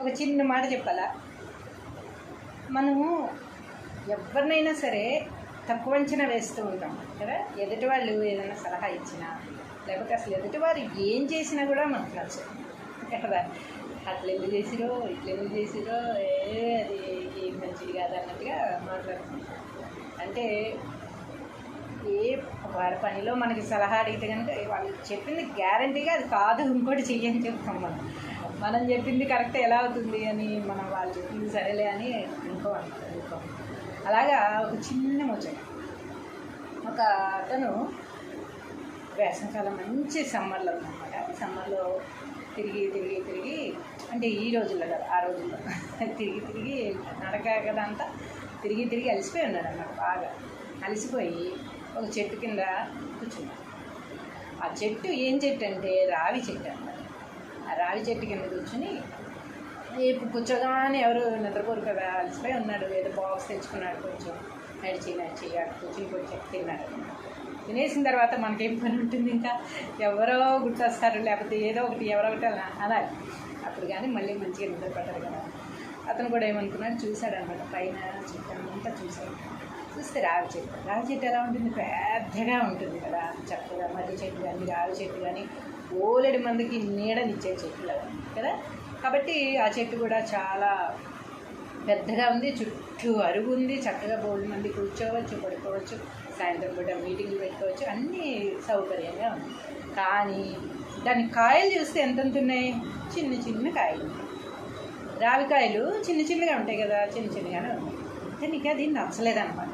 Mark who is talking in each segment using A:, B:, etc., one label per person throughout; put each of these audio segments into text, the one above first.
A: ఒక చిన్న మాట చెప్పాలా? మనము ఎవరినైనా సరే తక్కువ అంచనా వేస్తూ ఉంటాం కదా? ఎదుటి వాళ్ళు ఏదైనా సలహా ఇచ్చినా లేకపోతే అసలు ఎదుటి వారు ఏం చేసినా కూడా మనకు నచ్చదు కదా? అట్లా ఎందుకు చేసిరో ఇట్లా ఎందుకు చేసిరో ఏ అది ఏం మంచిది కాదు అన్నట్టుగా మాట్లాడుతున్నాం అంటే ఏ వారి పనిలో మనకి సలహా అడిగితే కనుక వాళ్ళు చెప్పింది గ్యారంటీగా అది కాదు ఇంకోటి చెయ్యని చెప్తాం మనం. మనం చెప్పింది కరెక్ట్ ఎలా అవుతుంది అని మనం వాళ్ళు చెప్పింది సరేలే అని అనుకోవాలి అనుకో అలాగా ఒక చిన్న ముచ్చట. ఒక అతను వేసవకాలం మంచి సమ్మర్లో ఉందన్నమాట. సమ్మర్లో తిరిగి తిరిగి తిరిగి అంటే ఈ రోజుల్లో కదా ఆ రోజుల్లో. తిరిగి తిరిగి నడక కదా అంతా తిరిగి తిరిగి అలసిపోయి ఉన్నాడు అన్నమాట బాగా. అలసిపోయి ఒక చెట్టు కింద కూర్చున్నాడు. ఆ చెట్టు ఏం చెట్టు అంటే రావి చెట్టు అన్నమాట. రావి చెట్టు కింద కూర్చుని ఇప్పుడు కూర్చోగానే ఎవరు నిద్రపోరు కదా అలసిపోయి ఉన్నాడు. ఏదో బాక్స్ తెచ్చుకున్నాడు కొంచెం. నడిచి నడిచి అక్కడ కూర్చుని కొంచెం తిన్నాడు. తినేసిన తర్వాత మనకేం పని ఉంటుంది ఇంకా? ఎవరో గుర్తొస్తారు లేకపోతే ఏదో ఒకటి ఎవరో ఒకటి అలా అనాలి. అప్పుడు కానీ మళ్ళీ మంచిగా నిద్రపడ్డారు కదా. అతను కూడా ఏమనుకున్నాడు? చూశాడు అనమాట పైన చెట్టు అంతా చూశాడు. చూస్తే రావి చెట్టు. రావి చెట్టు ఎలా ఉంటుంది? పెద్దగా ఉంటుంది కదా. చక్కగా మర్రి చెట్టు కానీ రావి చెట్టు కానీ ఓలెడు మందికి నీడనిచ్చే చెట్లు కదా? కాబట్టి ఆ చెట్టు కూడా చాలా పెద్దగా ఉంది చుట్టూ అరుగు ఉంది చక్కగా బోల్డ్ మంది కూర్చోవచ్చు పడుకోవచ్చు సాయంత్రం పూట మీటింగ్లు పెట్టుకోవచ్చు అన్నీ సౌకర్యంగా ఉంది. కానీ దాని కాయలు చూస్తే ఎంతెంత ఉన్నాయి చిన్న చిన్న కాయలు. రావి రావికాయలు చిన్న చిన్నగా ఉంటాయి కదా చిన్న చిన్నగానే ఉన్నాయి. దానికి నీకు అది నచ్చలేదన్నమాట.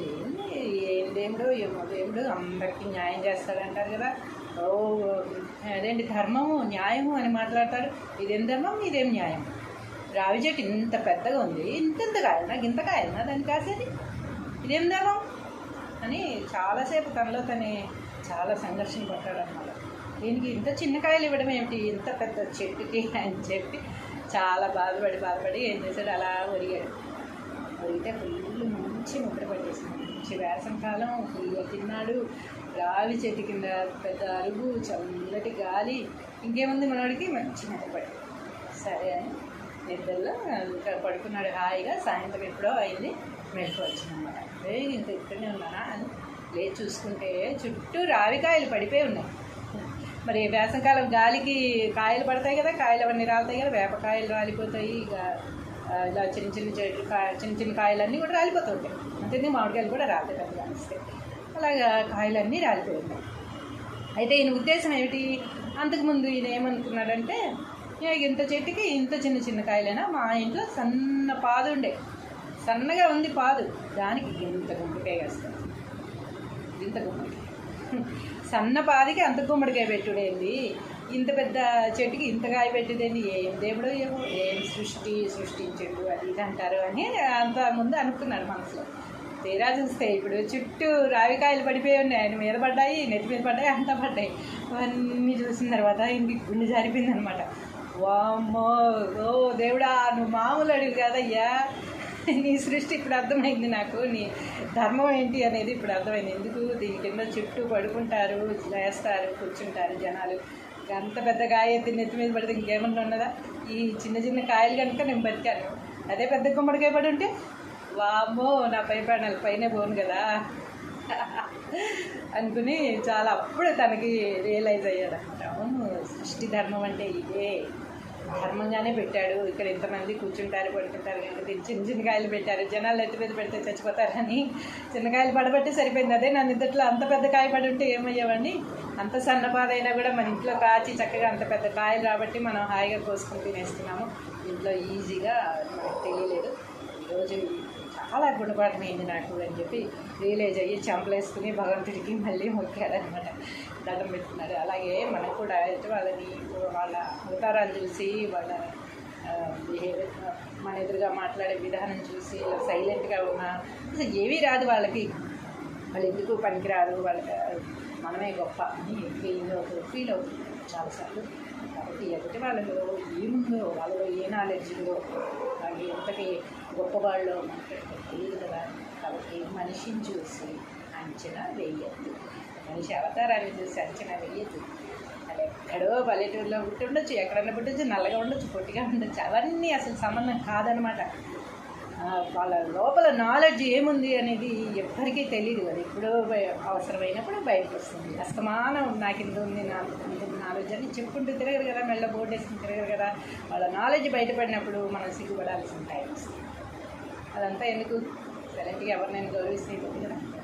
A: ఏంది ఏం దేవుడు ఏమో దేవుడు అందరికీ న్యాయం చేస్తాడంటారు కదా. అదేంటి ధర్మము న్యాయము అని మాట్లాడతాడు? ఇదేం ధర్మం ఇదేం న్యాయం? రావి చెట్టు ఇంత పెద్దగా ఉంది ఇంతెంత కాయనా నాకు ఇంత కాయనా దాన్ని కాసేది? ఇదేం ధర్మం? అని చాలాసేపు తనలో తనే చాలా సంఘర్షణ పడ్డాడు అన్నమాట దీనికి ఇంత చిన్న కాయలు ఇవ్వడం ఏమిటి? ఇంత పెద్ద చెట్టుకి అని చెప్పి చాలా బాధపడి బాధపడి ఏం చేశాడు? అలా ఒరిగాడు. ఒరిగితే ఫుల్ మంచి ముద్ర పట్టేసింది. మంచి వేసంకాలం ఫుల్గా తిన్నాడు. గాలి చెట్టు కింద పెద్ద అరుగు చల్లటి గాలి. ఇంకేముంది మనవాడికి మంచి నిద్రపడి సరే అని నిద్రలో పడుకున్నాడు హాయిగా. సాయంత్రం ఎప్పుడో అయింది. మెలకు వచ్చిందన్నమాట. ఏ ఇంత ఇక్కడనే ఉన్నానా అని లేచి చూసుకుంటే చుట్టూ రావికాయలు పడిపోయి ఉన్నాయి. మరి వేసవకాలం గాలికి కాయలు పడతాయి కదా కాయలు అవన్నీ రాలుతాయి కదా వేపకాయలు రాలిపోతాయి. ఇక ఇలా చిన్న చిన్న చెట్లు కాయ చిన్న చిన్న కాయలన్నీ కూడా రాలిపోతూ ఉంటాయి. అంతే మామిడికాయలు కూడా రాలుతాయి పెద్ద కానిస్తాయి కాయలన్నీ రాలిపోయి అయితే ఈయన ఉద్దేశం ఏమిటి? అంతకుముందు ఈయన ఏమనుకున్నాడంటే ఇంత చెట్టుకి ఇంత చిన్న చిన్న కాయలైనా మా ఇంట్లో సన్న పాదు ఉండే. సన్నగా ఉంది పాదు. దానికి ఇంత గుమ్మడికాయ వేస్తాం ఇంత గుమ్మడికాయ. సన్న పాదికి అంత గుమ్మడికాయ పెట్టుడేంది? ఇంత పెద్ద చెట్టుకి ఇంత కాయ పెట్టేదేంది? ఏం దేవుడో ఏమో ఏం సృష్టి సృష్టించడు అది ఇది అంటారు అని అంత ముందు అనుకున్నాడు మనసులో. తీరా చూస్తే ఇప్పుడు చుట్టూ రావికాయలు పడిపోయి ఉన్నాయి. ఆయన మీద పడ్డాయి నెత్తి మీద పడ్డాయి అంతా పడ్డాయి. అవన్నీ చూసిన తర్వాత ఇంటికి గుండె జారిపోయింది అనమాట వామ్మో ఓ దేవుడా నువ్వు మామూలు అడుగు కాదయ్యా. నీ సృష్టి ఇప్పుడు అర్థమైంది నాకు. నీ ధర్మం ఏంటి అనేది ఇప్పుడు అర్థమైంది. ఎందుకు? దీని కింద చుట్టూ పడుకుంటారు లేస్తారు కూర్చుంటారు జనాలు. అంత పెద్ద కాయ ఎత్తి నెత్తి మీద పడితే ఇంకేమన్నా ఉన్నదా? ఈ చిన్న చిన్న కాయలు కనుక నేను బతికాను. అదే పెద్ద గుమ్మడికాయ పడి ఉంటే వామో నా పై ప్రాణాలు పైనే పోను కదా. అనుకుని చాలా అప్పుడు తనకి రియలైజ్ అయ్యాడు అవును సృష్టి ధర్మం అంటే ఇదే. ధర్మంగానే పెట్టాడు. ఇక్కడ ఇంతమంది కూర్చుంటారు పడుకుంటారు కనుక చిన్న చిన్న కాయలు పెట్టారు. జనాలు ఎత్తి మీద పెడితే చచ్చిపోతారని చిన్న కాయలు పడబట్టి సరిపోయింది. అదే నా నిద్దట్లో అంత పెద్ద కాయ పడి ఉంటే ఏమయ్యేవాడిని? అంత సన్నపాదైనా కూడా మన ఇంట్లో కాచి చక్కగా అంత పెద్ద కాయలు కాబట్టి మనం హాయిగా కోసుకొని తినేస్తున్నాము. ఇంట్లో ఈజీగా మనకు తెలియలేదు. ఈరోజు చాలా గుణపాఠమైంది నాకు అని చెప్పి రియలైజ్ అయ్యి చంపలేసుకుని భగవంతుడికి మళ్ళీ మొక్కారనమాట దండం పెట్టుకున్నారు. అలాగే మనం కూడా అయితే వాళ్ళని వాళ్ళ అవతారాలు చూసి వాళ్ళ బిహేవియర్ మన ఎదురుగా మాట్లాడే విధానం చూసి ఇలా సైలెంట్గా ఉన్నా అసలు ఏమీ రాదు వాళ్ళకి. వాళ్ళు ఎందుకు పనికిరారు? వాళ్ళకి మనమే గొప్ప అని ఫీల్ అవుతుంది ఫీల్ అవుతుంది చాలాసార్లు. కాబట్టి ఎదుటి వాళ్ళలో ఏముందో వాళ్ళలో ఏ నాలెడ్జ్ ఉందో వాళ్ళు ఎంతటి గొప్పవాళ్ళో మనకి తెలియదు కదా. కాబట్టి మనిషిని చూసి అంచనా వేయద్దు. మనిషి అవతారాన్ని చూసి అంచనా వేయద్దు. అదే ఎక్కడో పల్లెటూరులో పుట్టి ఉండొచ్చు ఎక్కడన్నా పుట్టచ్చు నల్లగా ఉండొచ్చు పొట్టిగా ఉండొచ్చు. అవన్నీ అసలు సంబంధం కాదనమాట వాళ్ళ లోపల నాలెడ్జ్ ఏముంది అనేది ఎవ్వరికీ తెలియదు కదా. ఎప్పుడో అవసరమైనప్పుడు బయటకు వస్తుంది అస్తమానం నాకు ఇంత ఉంది ఇంత నాలెడ్జ్ అని చెప్పుకుంటూ తిరగరు కదా మెల్ల బోర్డు వేసుకుని తిరగరు కదా. వాళ్ళ నాలెడ్జ్ బయటపడినప్పుడు మనం సిగ్గుపడాల్సిన టైం వస్తుంది. అదంతా ఎందుకు? సైలెంట్గా ఎవరినైనా గౌరవిస్తే కదా?